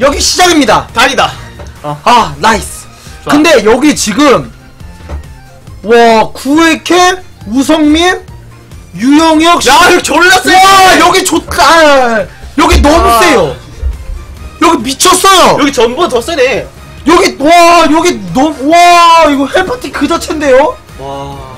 여기 시작입니다. 다니다. 아 나이스. 좋아. 근데 여기 지금 와 구회캠 우성민 유영혁 야, 씨- 여기 졸라 세! 와 여기 좋다. 아, 여기 너무 아. 세요. 여기 미쳤어요. 여기 전보다 더 세네. 여기 와 여기 너무 와 이거 헬파티 그 자체인데요? 와.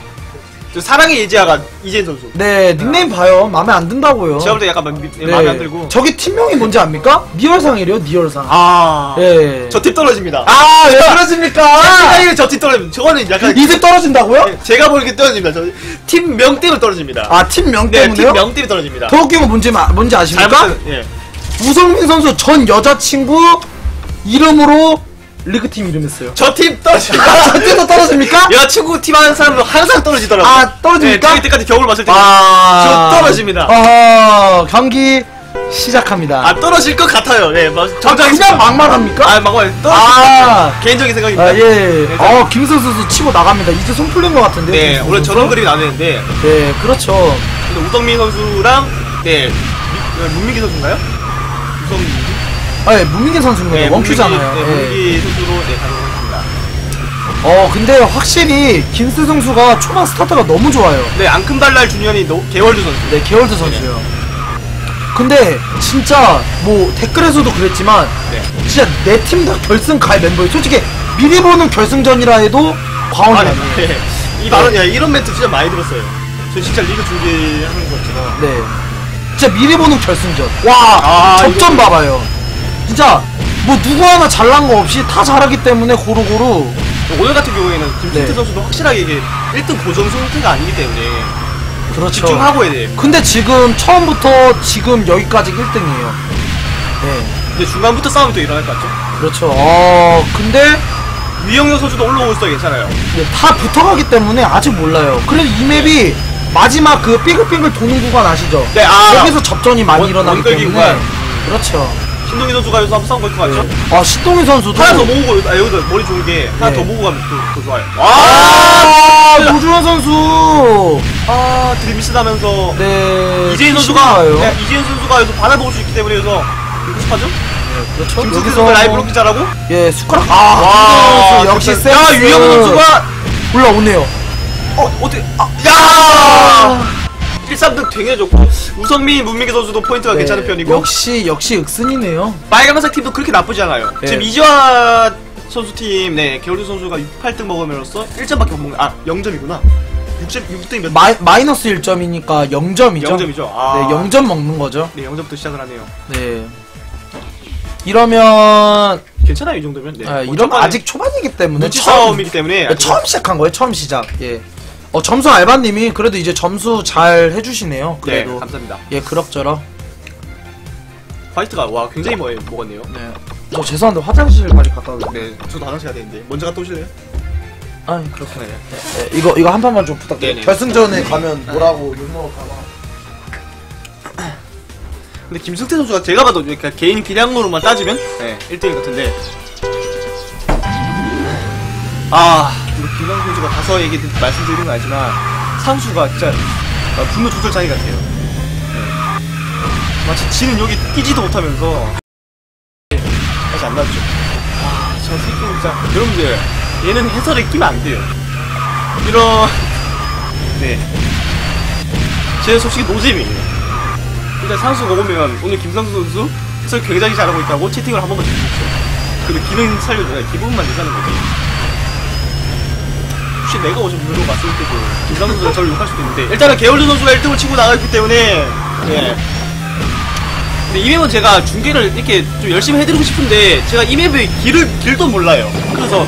저 사랑의 예지아가 이재인 선수. 네 닉네임 봐요 마음에 안 든다고요. 제가 볼 때 약간 마, 미, 네. 마음에 안 들고. 저기 팀명이 뭔지 압니까? 니얼상이래요 니얼상. 아. 예. 저팀 떨어집니다. 아왜 그러십니까? 생각에 저팀 떨어집니다. 저거는 약간 이득 떨어진다고요? 네, 제가 보기에 떨어집니다. 저 팀 명 때문에 떨어집니다. 아 팀명 네, 때문에요? 팀명 때문에 떨어집니다. 더 웃긴 건 뭔지, 마- 뭔지 아십니까? 잘못된 예. 우성민 선수 전 여자친구 이름으로 리그 팀 이름 했어요. 저 팀 떨어집니다. 아, 저때도 떨어집니까? 여자친구 팀 하는 사람은 항상 떨어지더라고요. 아, 떨어집니까? 네, 때까지 겨울 마실 때. 아, 저 떨어집니다. 어, 경기 시작합니다. 아, 떨어질 것 같아요. 네, 뭐, 아, 정장이 그냥 막말합니까? 아, 막말 떨어질 것 아. 개인적인 생각입니다. 아, 예. 네, 어, 김선 선수 치고 나갑니다. 이제 손 풀린 것 같은데. 네, 원래 선수? 저런 그림이 나왔는데, 네, 그렇죠. 근데 우덕민 선수랑, 네, 미- 어, 문민기 선수인가요? 우성민. 아, 예, 문민기 선수는 네, 원큐잖아요. 네, 예. 문민기 선수로, 네, 가도록 하겠습니다. 어, 근데 확실히 김스 선수가 초반 스타트가 너무 좋아요. 네, 앙큼달랄 주니언이 노, 개월드 선수. 네, 게월드 선수요. 근데 진짜 뭐 댓글에서도 그랬지만 네. 진짜 내 팀 다 결승 갈 멤버예요. 솔직히 미리 보는 결승전이라 해도 과언이 아, 아니에요. 네. 이 말은, 야, 이런 멘트 진짜 많이 들었어요. 저 진짜 리그 준비하는 것처럼. 네. 진짜 미리 보는 결승전. 와, 아, 접전 이거- 봐봐요. 진짜 뭐 누구 하나 잘난 거 없이 다 잘하기 때문에 고루고루. 오늘 같은 경우에는 김승태 네. 선수도 확실하게 이게 1등 고정 상태가 아니기 때문에 그렇죠. 집중하고 해야 돼요. 근데 지금 처음부터 지금 여기까지 1등이에요. 네. 근데 중간부터 싸움이 또 일어날 것 같죠? 그렇죠. 어, 근데 위영현 선수도 올라오고 있어 괜찮아요. 네, 다 붙어가기 때문에 아직 몰라요. 그래서 이 맵이 마지막 그 삐글삐글 도는 구간 아시죠? 네, 아. 여기서 접전이 많이 원- 일어나기 때문에 구간. 그렇죠. 신동희 선수가 여기서 한번 싸움 걸것 같죠? 아 신동희 선수도 하나 더 모으고 아 여기서 머리 좋은 게 하나 네. 더 모으고 가면 또, 더 좋아요. 아, 아, 노주현 선수. 아 드림미스 나면서 네. 이재인 선수가. 네, 이재인 선수가 여기서 받아먹을 수 있기 때문에 여기서 급하죠? 그렇죠. 김승태 선수가 라이브 블록킹 잘하고 예 숟가락. 아, 와, 선수 역시 센스. 야 유영현 선수가 올라오네요. 어 어떻게 아, 야 1, 3등 되게해줬고 우성민, 문민기 선수도 포인트가 괜찮은 네, 편이고 역시 역시 윽슨이네요. 빨간색 팀도 그렇게 나쁘지 않아요. 네. 지금 이지화 선수 팀, 네, 겨울두 선수가 6, 8등 먹으면서 1점밖에 못 먹는, 아, 0점이구나. 6점, 6등이 몇 마이, 마이너스 1점이니까 0점이죠. 0점이죠. 아. 네, 0점 먹는 거죠. 네, 0점부터 시작을 하네요. 네. 이러면 괜찮아요, 이 정도면. 네. 아, 뭐 초반에 아직 초반이기 때문에 눈치 처음- 싸움이기 때문에. 처음 시작한 거예요. 처음 시작. 예. 어 점수 알바님이 그래도 이제 점수 잘 해주시네요. 네, 그래도 감사합니다. 예 그럭저럭. 화이트가, 와, 굉장히 뭐, 먹었네요. 네. 저 죄송한데 화장실 빨리 갔다 올게요. 네, 저도 화장실 가야 되는데. 먼저 갔다 오실래요? 아 그렇게. 네. 네, 이거 이거 한 번만 좀 부탁드려요. 네네. 결승전에 가면 뭐라고 욕먹을까봐. 근데 김승태 선수가 제가 봐도 그러니까 개인 기량으로만 따지면, 네, 1등인 같은데. 아, 김강 선수가 가서 얘기 듣- 말씀드리는 건 아니지만, 상수가 진짜 아, 분노 조절 장애 같아요. 네. 마치 지는 여기 뛰지도 못하면서, 다시 안 나왔죠. 아, 저 새끼 진짜. 여러분들, 얘는 해설에 끼면 안 돼요. 이런, 네. 제 솔직히 노잼이에요. 일단 상수가 오면 오늘 김상수 선수 해설 굉장히 잘하고 있다고 채팅을 한 번만 주십시오. 근데 기능 살려줘야 기분만 내자는 거지. 혹시 내가 오좀 물어 봤을 때도 김상수 선수가 저를 욕할 수도 있는데 일단은 개월드 선수가 1등을 치고 나가기 때문에 네. 근데 이 맵은 제가 중계를 이렇게 좀 열심히 해드리고 싶은데 제가 이 맵의 길을 길도 몰라요. 그래서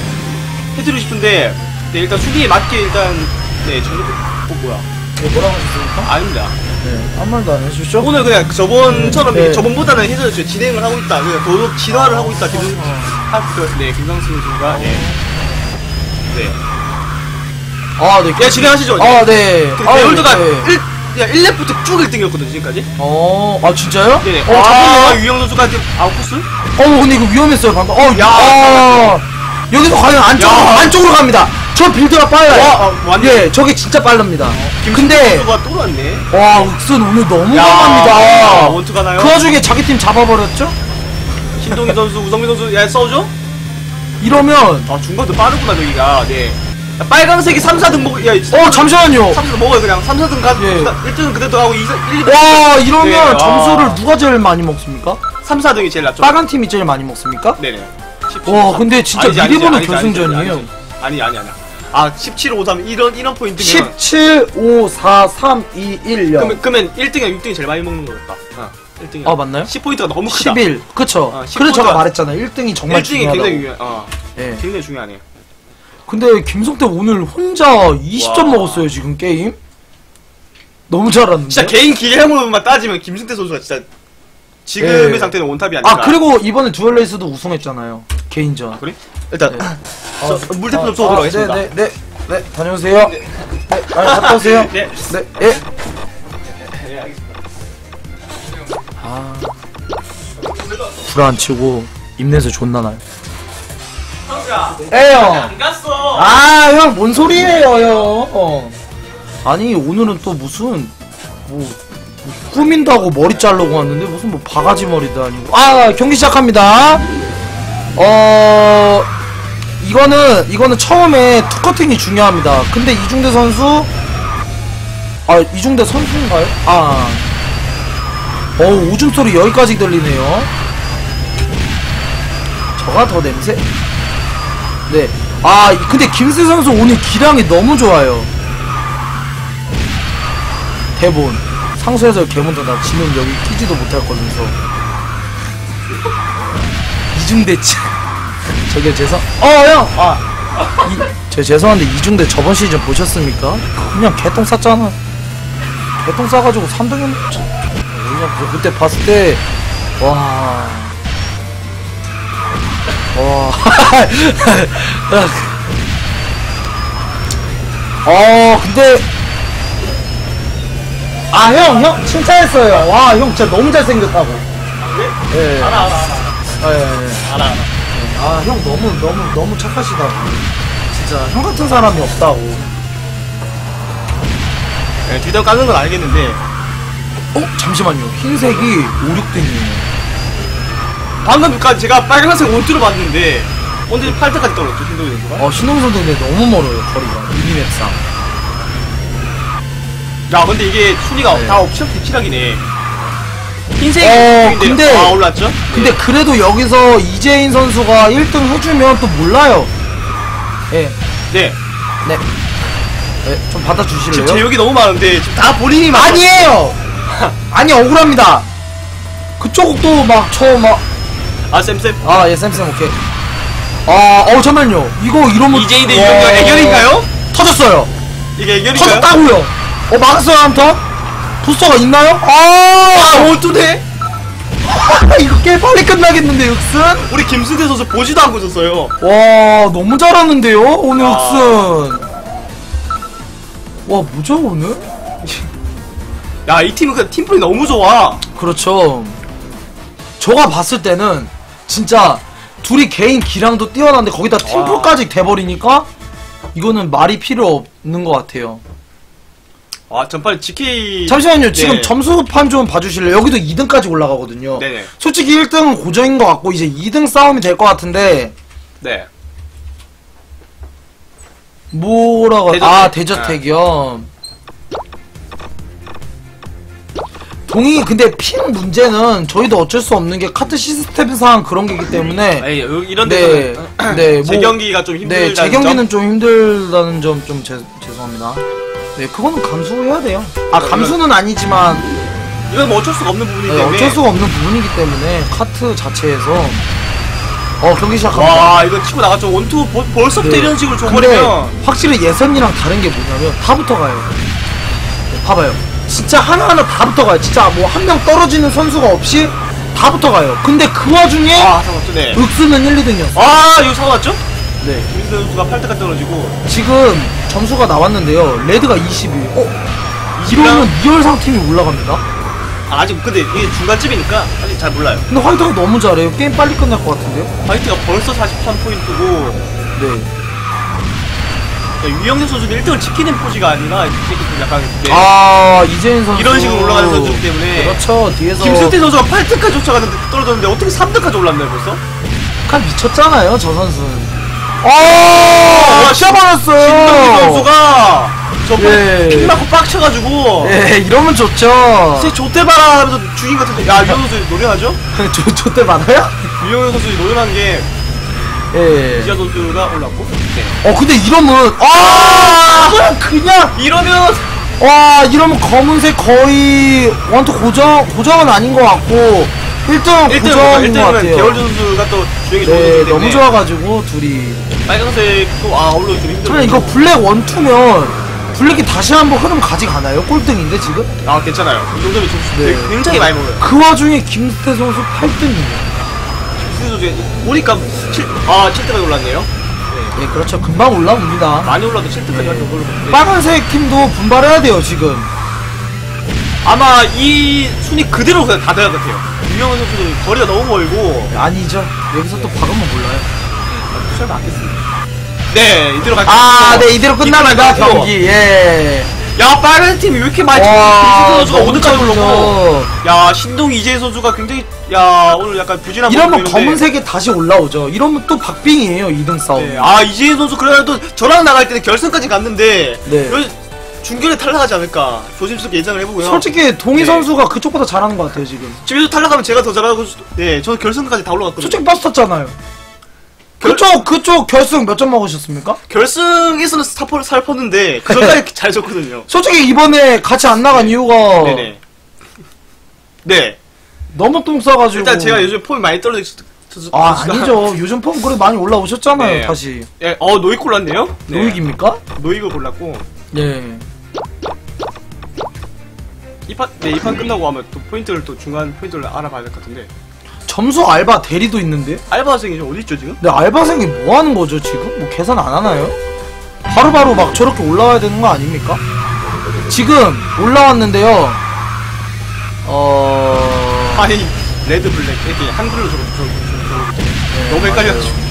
해드리고 싶은데 네, 일단 수비에 맞게 일단 네 저도 어 뭐야 네, 뭐라고 하셨습니까? 아닙니다. 네. 아무 말도 안 해주셨죠? 오늘 그냥 저번처럼 네. 저번보다는 해서 저 진행을 하고 있다. 그냥 더욱 진화를 하고 있다. 김, 하, 그, 네, 김상수 선수가 예. 네. 아 네. 야 진행하시죠. 아 네. 그 아, 배울드가 네. 1, 야 1렙부터 쭉 1등이었거든 지금까지. 어, 아 진짜요? 네네. 어, 아, 잠깐만요. 유영 선수가 지금 아웃코스? 어, 근데 이거 위험했어요 방금. 어, 야. 아, 여기서 과연 안쪽으로 야. 안쪽으로 갑니다. 저 빌드가 빨라요. 와, 어, 예, 저게 진짜 빠릅니다. 김 근데 선수가 또 왔네. 와, 욱슨 오늘 너무 야, 강합니다. 원투 가나요? 그 와중에 자기 팀 잡아버렸죠? 신동희 선수, 우성민 선수, 야, 써줘? 이러면 아, 중간도 빠르구나, 저기가. 네. 야, 빨간색이 3, 4등 먹, 야, 어 잠시만요 3, 4등 먹어요, 그냥. 3, 4등 가, 예. 1등은 그대로 하고 2, 1, 2, 와 이러면 네, 아. 점수를 누가 제일 많이 먹습니까? 3, 4등이 제일 낫죠. 빨간 팀이 제일 많이 먹습니까? 네네. 17, 와 13. 근데 진짜 아니지, 미리 보는 결승전이에요 아니, 아니, 아니. 아, 17, 5, 3, 이런, 이런 포인트면. 17, 5, 4, 3, 2, 1, 0 그러면, 그러면 1등이랑 6등이 제일 많이 먹는 거였다. 어, 1등이. 아 맞나요? 10포인트가 너무 크다. 11 그쵸 어, 10 그래서 제가 말했잖아요 1등이 정말 1등이 중요하다고 굉장히 중요해. 어, 예. 굉장히 중요하네. 근데 김성태 오늘 혼자 20점 와. 먹었어요 지금 게임 너무 잘하는데 진짜 개인 기량으로만 따지면 김승태 선수가 진짜 지금의 예. 상태는 원탑이 아닌가. 아 그리고 이번에 듀얼 레이스도 우승했잖아요 개인전 그래? 일단 네. 저, 물대표 좀 쏘도록 하겠습니다. 네네 네, 네, 네, 다녀오세요 네, 아, 갔다 오세요 네. 네, 예. 네, 알겠습니다. 아 불안 치고 입냄새 존나 나요 성수야, 에요 안 갔어. 아, 형, 뭔 소리예요, 형. 아니, 오늘은 또 무슨, 뭐, 꾸민다고 머리 자르고 왔는데, 무슨 뭐 바가지 머리도 아니고. 아, 경기 시작합니다. 어, 이거는, 이거는 처음에 투커팅이 중요합니다. 근데 이중대 선수, 아, 이중대 선수인가요? 아, 어 오줌 소리 여기까지 들리네요. 저가 더 냄새? 네. 아, 이- 근데 김세 선수 오늘 기량이 너무 좋아요. 대본. 상수에서 개문도 나 지금 여기 끼지도 못할 거면서. 이중대치. 저기 죄송, 어, 형! 아. 이, 저 죄송한데 이중대 저번 시즌 보셨습니까? 그냥 개똥 쌌잖아. 개똥 싸가지고 3등이 그냥 그- 그때 봤을 때, 와. 와. 어, 근데. 아, 형, 형, 칭찬했어요. 와, 형 진짜 너무 잘생겼다고. 예. 알아, 알아, 알아. 예, 예. 알아, 알아. 아, 형 너무, 너무, 너무 착하시다고. 진짜 형 같은 사람이 없다고. 네, 뒤도 까는 건 알겠는데. 어? 잠시만요. 흰색이 5, 6등이에요. 방금까지 제가 빨간색 원투를 봤는데, 언제 8등까지 떨어졌죠, 신동희 선수가? 어, 신동선 근데 너무 멀어요, 거리가. 미니맵상. 야, 근데 이게 순위가 네. 다 옵션 대치락이네. 흰색이 어, 어, 근데 아, 올랐죠? 근데 그래도 여기서 이재인 선수가 1등 해주면 또 몰라요. 예, 네. 네. 네, 좀 지금 받아주실래요? 제욕이 너무 많은데, 지금 다 본인이 막. 아니에요! 아니, 억울합니다. 그쪽도 막, 저 막, 아, 쌤쌤. 아, 예, 쌤쌤, 오케이. 아, 어, 잠깐만요. 이거 이러면. 이재인 대 와. 이병렬 애결인가요? 터졌어요. 이게 애결인가요? 터졌다고요. 어, 막았어요, 한턴? 부스터가 있나요? 아, 아, 원투네? 이거 꽤 빨리 끝나겠는데, 육슨? 우리 김승태 선수 보지도 않고 있었어요. 와, 너무 잘하는데요, 오늘 아. 육슨. 와, 뭐죠, 오늘? 야, 이 팀은 그 팀플이 너무 좋아. 그렇죠. 저가 봤을 때는 진짜 둘이 개인 기량도 뛰어난데 거기다 팀플까지 돼버리니까 이거는 말이 필요 없는 것 같아요. 아, 전판 GK. 잠시만요. 지금 네. 점수판 좀 봐주실래요? 여기도 2등까지 올라가거든요. 네네. 솔직히 1등은 고정인 것 같고 이제 2등 싸움이 될 것 같은데 네. 뭐라고 대저택. 아 대저택이요. 동의 근데 핑 문제는 저희도 어쩔 수 없는 게 카트 시스템상 그런 게기 때문에 에이, 요- 이런 네, 데는 네, 뭐- 재경기가 좀 힘들다는 네, 제 경기는 좀 힘들다는 점 좀 죄송합니다. 네, 그거는 감수해야 돼요. 아, 감수는 아니지만 점. 이건 뭐 어쩔 수가 없는 부분이기 네, 때문에 어쩔 수가 없는 부분이기 때문에 카트 자체에서 어 경기 시작합니다. 와 이거 치고 나갔죠 원투 버- 벌써부터 네. 이런 식으로 근데 줘버리면 확실히 예선이랑 다른 게 뭐냐면 다 붙어가요. 네, 봐봐요. 진짜 하나하나 다 붙어가요. 진짜 뭐 한 명 떨어지는 선수가 없이 다 붙어가요. 근데 그 와중에 아 상관없죠 네. 윽스는 1, 2등이었어. 아 이거 사왔죠? 네. 김민수 선수가 8대까지 떨어지고 지금 점수가 나왔는데요. 레드가 22. 어? 이러면 이열상 팀이 올라갑니다. 아, 아직 근데 이게 중간쯤이니까 아직 잘 몰라요 근데 화이트가 너무 잘해요. 게임 빨리 끝날 것 같은데요? 화이트가 벌써 43포인트고 네. 유영재 선수는 1등을 지키는 포지가 아니라 이렇게 좀 약간 네. 아 이재인 선수 이런 식으로 올라가는 선수이기 때문에 그렇죠 뒤에서 김승태 선수가 8등까지 쫓아갔는데 떨어졌는데 어떻게 3등까지 올랐나요 벌써? 약간 미쳤잖아요 저 선수는 아 아, 시합하셨어요 신동기 선수가 저번 예. 킥 맞고 빡쳐가지고 예 이러면 좋죠 진짜 좆대바라 하면서 죽인 것 같은데 야 유영 선수 노련하죠? 저, 저때 많아요? 유영 선수 노련한 게 예. 이지아 선수가 올랐고 네. 어 근데 이러면 아 그냥 그냥 이러면 와 이러면 검은색 거의 원투 고정 고정은 아닌 것 같고 1등 1등은 고정인 것 1등은 같아요. 개월주 선수가 또 주행이 좋은 네 선수기 너무 때문에 좋아가지고 둘이 빨간색도 아 올라오기 좀 힘들어 그러면 이거 블랙 원투면 블랙이 다시 한번 흐름 가져가나요? 꼴등인데 지금? 아 괜찮아요 이 정도면 좀 네. 굉장히 많이 먹어요 그 와중에 김스태 선수 8등이에요. 김승태 선수 보니까 7, 아 7등까지 올랐네요. 네. 그렇죠. 금방 올라옵니다. 많이 올라도 7등까지 갈 정도로 보는데. 빨간색 팀도 분발해야 돼요 지금. 아마 이 순위 그대로 그냥 다 돼야 것 같아요. 유명한 선수는 거리가 너무 멀고. 아니죠. 여기서 또 박으면 몰라요. 설마 안겠습니다. 네 이대로 아네 이대로 끝납니다 이대로 갈게요. 경기. 예. 야 빨간 팀이 왜 이렇게 많이 와, 김승태 선수가 너무 5등까지 올랐고. 야 신동 이재희 선수가 굉장히 야 오늘 약간 부진한 이러면 모습 보이는데. 검은색이 다시 올라오죠. 이러면 또 박빙이에요 2등 싸움. 네, 아 이재희 선수 그래도 저랑 나갈 때는 결승까지 갔는데 네. 중결에 탈락하지 않을까 조심스럽게 예상을 해보고요. 솔직히 동희 네. 선수가 그쪽보다 잘하는 것 같아요 지금. 집에서 탈락하면 제가 더 잘하고 수- 네 저는 결승까지 다 올라갔거든요. 솔직히 버스 탔잖아요. 결- 그쪽 그쪽 결승 몇 점 먹으셨습니까? 결승에서는 스타포를 살펐는데 그 전까지 잘 졌거든요. 솔직히 이번에 같이 안 나간 이유가 네네. 네. 너무 똥 싸가지고. 일단 제가 요즘 폼이 많이 떨어졌. 아 아니죠. 요즘 폼 그래 많이 올라오셨잖아요 네. 다시. 예, 어 노익 골랐네요. 네. 노익입니까? 노익을 골랐고 예. 이판 네이 판 끝나고 아마 또 포인트를 또 중간 포인트를 알아봐야 될 것 같은데 점수 알바 대리도 있는데. 알바생이 좀 어디 있죠 지금? 근데 알바생이 뭐 하는 거죠 지금? 뭐 계산 안 하나요? 바로 바로 막 저렇게 올라와야 되는 거 아닙니까? 지금 올라왔는데요. 어. 아니 레드 블랙 이렇게 한글로 적어 적어 적어 너무 헷갈려가지고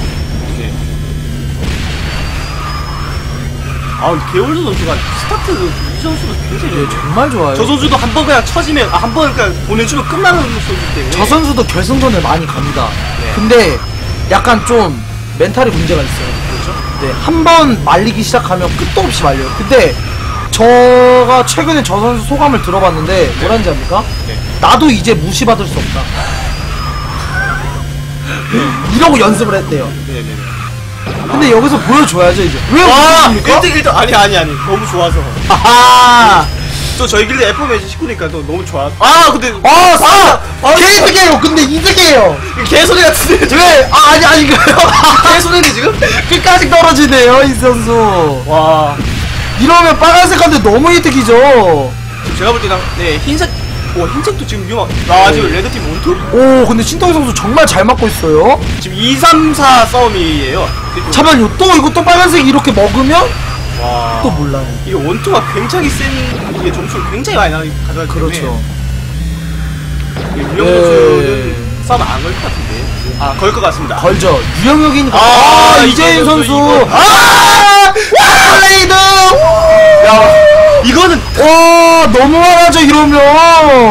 아 개월드 선수가 스타트 이 선수도 굉장히 예, 정말 좋아요. 저 선수도 한 번 그냥 쳐지면 아, 한번 그냥 보내주면 끝나는 선수기 때문에 저 선수도 결승전을 많이 갑니다. 네. 근데 약간 좀 멘탈에 문제가 있어요. 그렇죠? 네, 한 번 말리기 시작하면 끝도 없이 말려요. 근데 저가 최근에 저 선수 소감을 들어봤는데 뭐라는지 압니까? 네. 나도 이제 무시받을 수 없다. 이러고 연습을 했대요. 네네네 근데 여기서 보여줘야죠 이제. 왜와 보여줍니까? 1등 1등 아니 아니 아니 너무 좋아서 아하! 또 저희 길드 F 매치 식구니까 또 너무 좋아 아 근데 아, 사! 개이득이에요! 근데 이득이에요! 개소리 같은데 왜? 아, 아니, 아닌가요? 개소리네 지금? 끝까지 떨어지네요, 이 선수. 와 이러면 빨간색 한데 너무 이득이죠. 제가 볼 때는 네 흰색 오 흰색도 지금 위험한 아 지금 레드팀 원투? 오, 근데 신동희 선수 정말 잘 맞고 있어요. 지금 2, 3, 4 싸움이에요 잠깐만요, 또 이거 또 빨간색 이렇게 먹으면 와 또 몰라요. 이게 원투가 굉장히 센 이게 점수를 굉장히 많이 나 가져가기 때문에 그렇죠. 선수는 싸움 안 걸 것 같은데 아 걸 것 같습니다 걸죠. 유영혁이니까. 아, 아, 이재인 선수. 아! 와, 레이드! 야 이거는 와, 너무 화나죠, 이러면.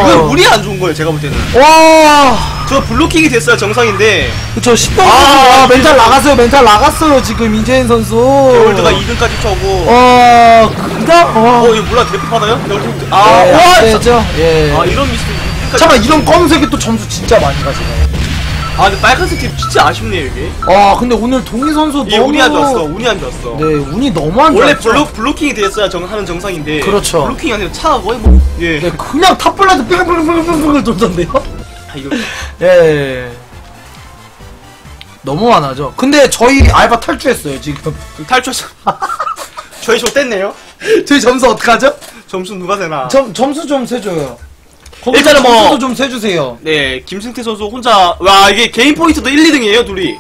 이건 운이 안 좋은 거예요 제가 볼 때는 와. 저 블로킹이 됐어야 정상인데 그쵸, 10번 아, 아, 멘탈 나갔어요, 멘탈 나갔어요, 지금, 이재인 선수. 개월드가 2등까지 쳐고 어, 그다? 어. 어 이거 몰라 대표 받아요? 개월드 아, 아, 와, 안 되죠? 예. 아 이런 미스 잠깐만, 이런 검은색이 또 점수 진짜 많이 가지네. 아 근데 빨간색 팀 진짜 아쉽네요 이게 아, 근데 오늘 동희 선수 이게 너무. 운이 안 좋았어 운이 안 좋았어 네, 운이 너무 안 원래 좋았죠. 블로, 블로킹이 됐어야 정, 하는 정상인데 그렇죠. 블로킹이 아니라 차가 거의 뭐 예. 네, 그냥 탑블라도 삥삥삥삥삥 돌던데요? 아, 이거 예. 너무 많아죠. 근데 저희 알바 탈주했어요, 지금. 탈출했어 저희 저 뗐네요 저희 점수 어떡하죠? 점수 누가 세나 점, 점수 좀 세줘요. 일단은 뭐- 좀 세주세요. 네 김승태 선수 혼자 와 이게 개인 포인트도 1, 2등이에요 둘이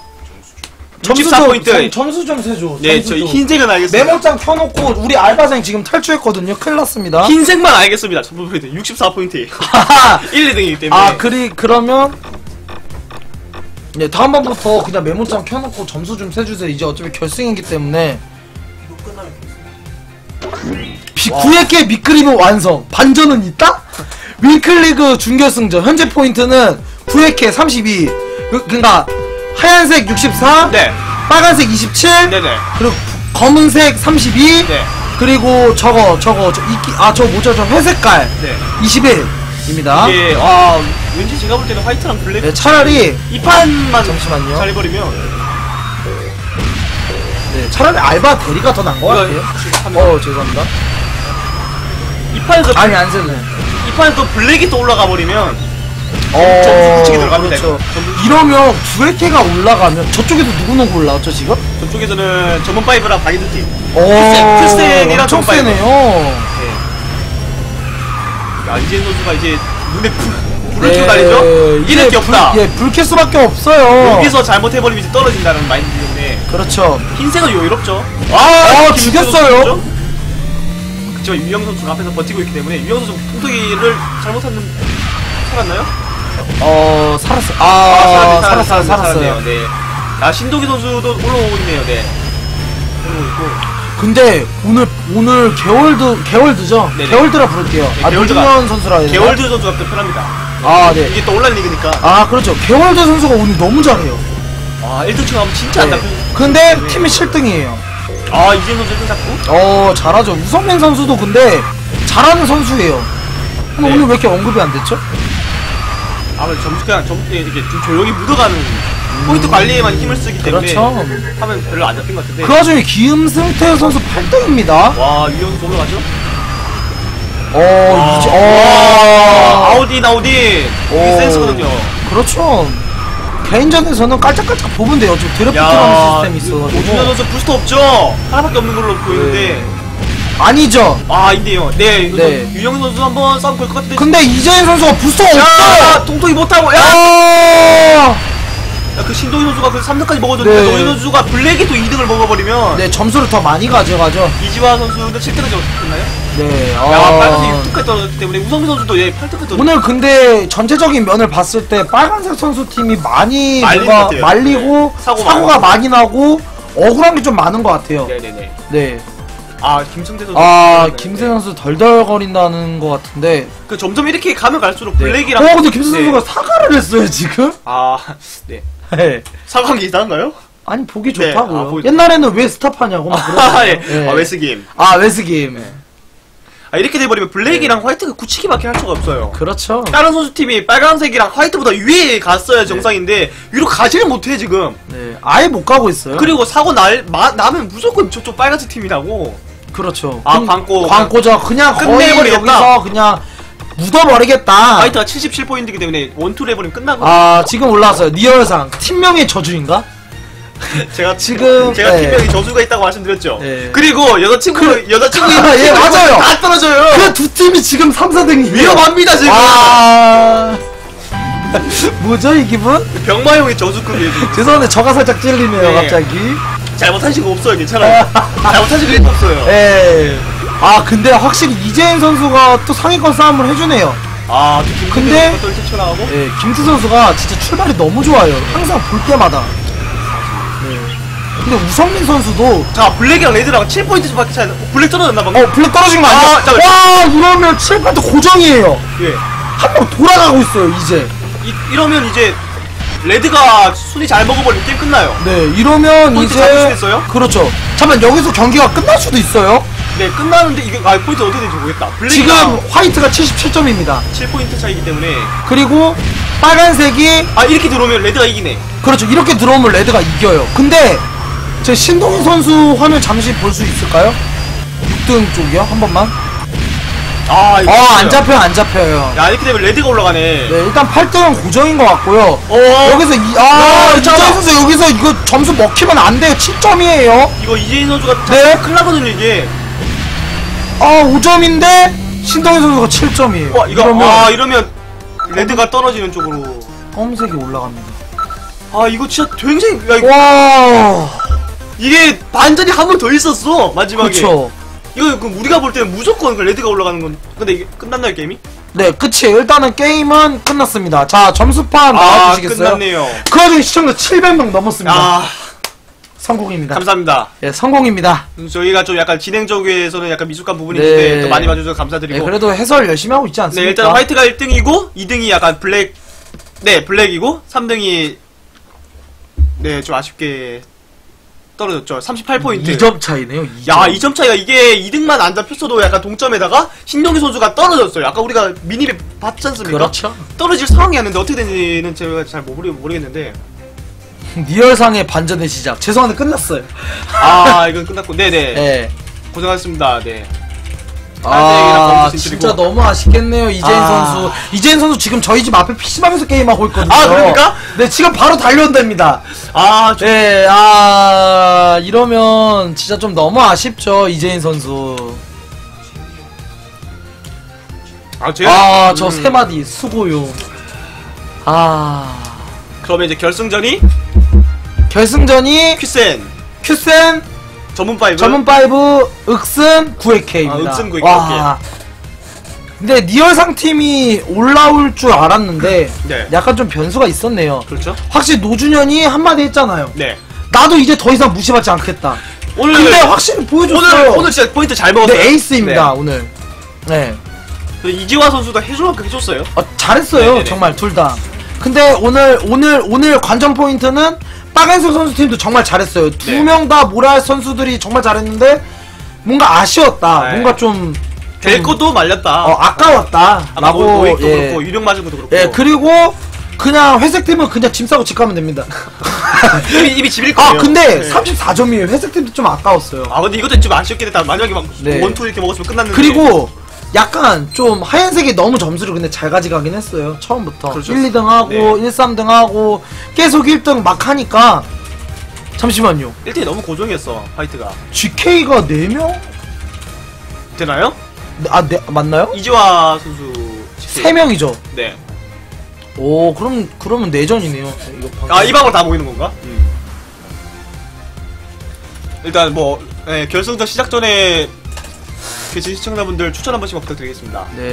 점수 64포인트 좀, 점수 좀 세줘. 네 좀. 흰색은 알겠습니다 메모장 켜놓고 우리 알바생 지금 탈주했거든요. 큰일 났습니다. 흰색만 알겠습니다 점수 포인트 64포인트 하하. 1, 2등이기 때문에 아 그리 그러면 네 다음번부터 그냥 메모장 켜놓고 점수 좀 세주세요. 이제 어차피 결승이기 때문에. 비, 9회께 밑그림은 완성. 반전은 있다? 윙클리그 준결승전 현재 포인트는 9회께 32. 그, 그니까 하얀색 64, 네. 빨간색 27, 네 네. 그리고 부- 검은색 32, 네. 그리고 저거 저거 아저 뭐죠 저 회색깔 네. 21입니다. 이게 아 왠지 제가 볼 때는 화이트랑 블랙 네, 차라리 이 판만 잠시만요. 잘 해버리면 네, 차라리 알바 대리가 더 나은 것 같아요. 어 죄송합니다. 이 판에서 아니 안 쓰네. 이 판에서 블랙이 또 올라가 버리면 어 붙이기 들어갑니다, 그렇죠. 이거. 이러면 9회캐가 올라가면 저쪽에도 누구 누구 올라왔죠 지금? 저쪽에서는 전문 파이브랑 바이든 팀. 오, 풀센이랑 엄청 좀 빨리. 세네요. 네. 야 이재현 선수가 이제 눈에 불, 불을 켜고 네, 달리죠. 이길 게 없다. 불, 예, 불켤 수밖에 없어요. 여기서 잘못해버리면 이제 떨어진다는 마인드 때문에 그렇죠. 흰색은 여유롭죠. 아, 김승현 죽였어요. 선수죠? 그렇지만 유영 선수가 앞에서 버티고 있기 때문에 유영 선수 통통이를 잘못하는 살았나요? 어 살았어. 아, 살았네, 살았어요, 살았네, 살았어요. 살았네요. 네. 아 신동기 선수도 올라오고 있네요. 네. 올라오고 있고. 근데 오늘 오늘 개월드 개월드죠? 네네. 개월드라 부를게요. 네, 아 노준현 선수라 해야? 개월드 선수가 더 편합니다. 아 네. 이게 또 온라인 리그니까. 아 그렇죠. 개월드 선수가 오늘 너무 잘해요. 아 1등층 하면 진짜 안 네. 나쁜. 근데 팀이 7등이에요. 아 이재현 선수 1등 잡고. 어 잘하죠. 우성민 선수도 근데 잘하는 선수예요. 근데 네. 오늘 왜 이렇게 언급이 안 됐죠? 아무래도 점수 그냥 점 예, 이렇게 좀 조용히 묻어가는 포인트 관리에만 힘을 쓰기 때문에 그렇죠. 하면 별로 안 잡힌 것 같은데. 그 와중에 기음승태 선수 8등입니다. 와 유영 선수 올라가죠? 어 이제 와, 어 아우딘 아우딘 오. 이 센스거든요. 그렇죠. 개인전에서는 깔짝깔짝 보면 돼요. 지금 드래프트라는 시스템이 있어가지고 선수 부스터 없죠? 하나밖에 없는 걸로 보이는데 아니죠. 아 아닌데요. 네, 네. 유영 선수 한번 싸움 걸것 같은데. 근데 이재인 선수가 부스터 야, 없어요. 통통이 못하고 야, 아! 야, 그 신동희 선수가 그 3등까지 먹어줬는데 네. 노희 선수가 블랙이 또 2등을 먹어버리면 네 점수를 더 많이 가져가죠. 이지화 선수는 7등까지 됐나요? 네. 야, 아. 빨간색 6등까지 떨어졌기 때문에 우성민 선수도 얘 8등까지 떨어졌 오늘 근데 전체적인 면을 봤을 때 빨간색 선수 팀이 많이 말린 뭔가 것 같아요. 말리고 네. 사고 사고가 많이 나고 억울한 게 좀 많은 것 같아요. 네네네. 네. 아 김승태 선수. 아 네. 김세 선수 덜덜거린다는 것 같은데. 그 점점 이렇게 가면 갈수록 네. 블랙이랑. 어 근데 김세 네. 선수가 사과를 했어요 지금. 아, 네. 네. 사과한 게 이상한가요? 아니 보기 네. 좋다고요. 아, 보기 옛날에는 왜 스탑하냐고 막 아, 예. 네. 아, 웨스김. 아 웨스김. 아, 이렇게 돼버리면 블랙이랑 화이트가 굳히기밖에 할 수가 없어요. 그렇죠. 다른 선수 팀이 빨간색이랑 화이트보다 위에 갔어야 정상인데, 위로 가지를 못해, 지금. 네. 아예 못 가고 있어요. 그리고 사고 날, 마, 나면 무조건 저쪽 빨간색 팀이라고. 그렇죠. 아, 그- 광고. 광고죠. 그냥 끝내버리겠다. 여기서 그냥 묻어버리겠다. 화이트가 77포인트이기 때문에 원투를 해버리면 끝나고. 아 지금 올라왔어요. 리얼상 팀명의 저주인가? 제가 지금, 제가 네. 팀명이 저주가 있다고 말씀드렸죠. 네. 그리고 여자친구, 여자친구. 아, 예, 맞아요. 다 떨어져요. 그 두 팀이 지금 3, 4등이 위험합니다, 지금. 아 뭐죠 이 기분? 병마 형의 저주급이에요, 지금. 죄송한데 저가 살짝 찔리네요 네. 갑자기. 잘못하신 거 없어요, 괜찮아요. 잘못하신 거 없어요. 예. 아 근데 확실히 이재인 선수가 또 상위권 싸움을 해주네요. 아, 근데- 또 예, 김트 선수가 진짜 출발이 너무 좋아요. 항상 볼 때마다. 네. 근데 우성민 선수도 자, 블랙이랑 레드랑 7포인트 밖에 차이 나. 어, 블랙 떨어졌나 방금? 어 블랙 떨어진 거 아니야? 아. 와 이러면 7파트 고정이에요. 예. 한 명 돌아가고 있어요 이제. 이, 이러면 이제 레드가 순위 잘 먹어버리면 게임 끝나요. 네 이러면 이제 잡을 수 있어요? 그렇죠. 잠깐 여기서 경기가 끝날 수도 있어요. 네, 끝나는데 이게 아 포인트 어떻게 될지 모르겠다. 지금 블랙이랑 화이트가 77점입니다. 7포인트 차이기 때문에 그리고 빨간색이 아 이렇게 들어오면 레드가 이기네. 그렇죠 이렇게 들어오면 레드가 이겨요. 근데 제 신동희 선수 화면 잠시 볼 수 있을까요? 6등 쪽이요 한 번만. 아, 이거 어, 안. 잡혀요, 안 잡혀요. 야, 이렇게 되면 레드가 올라가네. 네, 일단 8등은 고정인 것 같고요. 어, 여기서, 이, 아, 야, 이재인. 선수 여기서 이거 점수 먹히면 안 돼요. 7점이에요. 이거 이재인 선수가 네. 네. 큰일 나거든요, 이게. 아, 5점인데, 신동희 선수가 7점이에요. 와, 이거, 이러면 아, 이러면 레드가 떨어지는 쪽으로. 검색이 올라갑니다. 아, 이거 진짜 굉장히, 야, 이거, 와, 이게 반전이 한 번 더 있었어, 마지막에. 그쵸. 이거 그럼 우리가 볼 때는 무조건 그 레드가 올라가는 건. 근데 이게 끝났나요, 게임이? 네, 끝이에요. 일단은 게임은 끝났습니다. 자, 점수판 아, 나와주시겠어요? 끝났네요. 그 와중에 시청자 700명 넘었습니다. 아, 성공입니다. 감사합니다. 예, 성공입니다. 저희가 좀 약간 진행적에서는 약간 미숙한 부분이 네. 있는데 또 많이 봐주셔서 감사드리고 예, 그래도 해설 열심히 하고 있지 네, 않습니까? 일단 화이트가 1등이고 2등이 약간 블랙 네, 블랙이고 3등이 네, 좀 아쉽게 떨어졌죠. 38포인트. 2점 차이네요. 2점. 야, 2점 차이가 이게 2등만 안 잡혔어도 약간 동점에다가 신동희 선수가 떨어졌어요. 아까 우리가 미니맵 봤지 않습니까? 그렇죠. 떨어질 상황이었는데 어떻게 된지는 제가 잘 모르, 모르겠는데 리얼상의 반전의 시작. 죄송한데 끝났어요. 아, 이건 끝났고. 네, 네. 예. 고생하셨습니다. 네. 아. 진짜 너무 아쉽겠네요, 이재인 아. 선수. 이재인 선수 지금 저희 집 앞에 PC방에서 게임하고 있거든요. 아, 그럽니까? 네, 지금 바로 달려온답니다. 아, 저, 네, 아, 이러면 진짜 좀 너무 아쉽죠, 이재인 선수. 아, 제가 아, 저 음, 세 마디, 수고요. 아, 그러면 이제 결승전이 결승전이 퀴센 큐센, 전문 파이브 전문 파이브, 윽슨, 9회K입니다. 아, 윽슨 9회K, 와. 근데 리얼상 팀이 올라올 줄 알았는데, 네. 약간 좀 변수가 있었네요. 그렇죠? 확실히 노준현이 한마디 했잖아요. 네. 나도 이제 더 이상 무시받지 않겠다. 오늘 근데 확실히 보여줬어요. 오늘 오늘 진짜 포인트 잘 먹었어요. 네, 에이스입니다, 오늘. 네. 네. 이지화 선수도 해줄 만큼 해줬어요. 어, 잘했어요, 네네네. 정말 둘 다. 근데 오늘 오늘 오늘 관전 포인트는 빨간색 선수 팀도 정말 잘했어요. 두 네. 명 다 모랄 선수들이 정말 잘했는데 뭔가 아쉬웠다. 네. 뭔가 좀될 좀, 것도 말렸다. 어, 아까웠다. 아까 라고 뭐 노익도 예. 그렇고 유령 맞은 것도 그렇고. 예, 그리고 그냥 회색 팀은 그냥 짐 싸고 집 가면 됩니다. 이미 이미 집일 거예요. 아, 근데 네. 34점이에요. 회색 팀도 좀 아까웠어요. 아 근데 이것도 좀 아쉽긴 했다. 마지막에 막 네. 원투 이렇게 먹었으면 끝났는데. 그리고 약간 좀 하얀색이 너무 점수를 근데 잘 가져가긴 했어요. 처음부터. 그렇죠. 1, 2등 하고, 네. 1, 3등 하고, 계속 1등 막 하니까. 잠시만요. 1등이 너무 고정이었어 화이트가. GK가 4명? 되나요? 아, 네, 맞나요? 이지화 선수. 3명이죠. 네. 오, 그럼, 그러면 내전이네요. 이거 방- 아이 방으로 다 모이는 건가? 일단 뭐 예, 결승전 시작 전에 계신 시청자분들 추천 한 번씩 부탁드리겠습니다. 네.